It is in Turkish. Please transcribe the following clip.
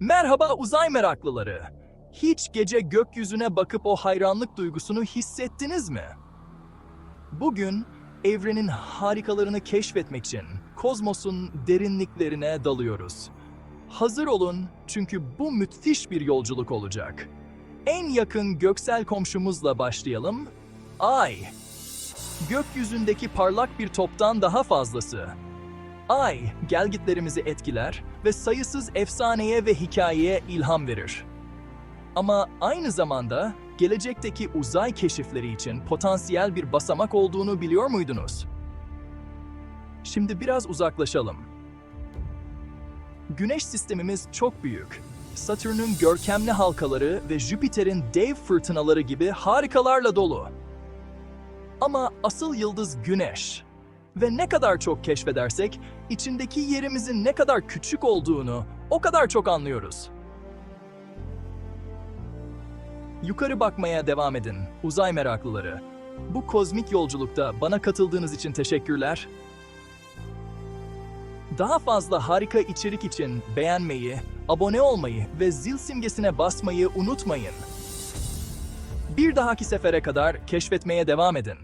Merhaba uzay meraklıları. Hiç gece gökyüzüne bakıp o hayranlık duygusunu hissettiniz mi? Bugün evrenin harikalarını keşfetmek için kozmosun derinliklerine dalıyoruz. Hazır olun çünkü bu müthiş bir yolculuk olacak. En yakın göksel komşumuzla başlayalım. Ay. Gökyüzündeki parlak bir toptan daha fazlası. Ay, gelgitlerimizi etkiler ve sayısız efsaneye ve hikayeye ilham verir. Ama aynı zamanda gelecekteki uzay keşifleri için potansiyel bir basamak olduğunu biliyor muydunuz? Şimdi biraz uzaklaşalım. Güneş sistemimiz çok büyük. Satürn'ün görkemli halkaları ve Jüpiter'in dev fırtınaları gibi harikalarla dolu. Ama asıl yıldız Güneş. Ve ne kadar çok keşfedersek, içindeki yerimizin ne kadar küçük olduğunu o kadar çok anlıyoruz. Yukarı bakmaya devam edin, uzay meraklıları. Bu kozmik yolculukta bana katıldığınız için teşekkürler. Daha fazla harika içerik için beğenmeyi, abone olmayı ve zil simgesine basmayı unutmayın. Bir dahaki sefere kadar keşfetmeye devam edin.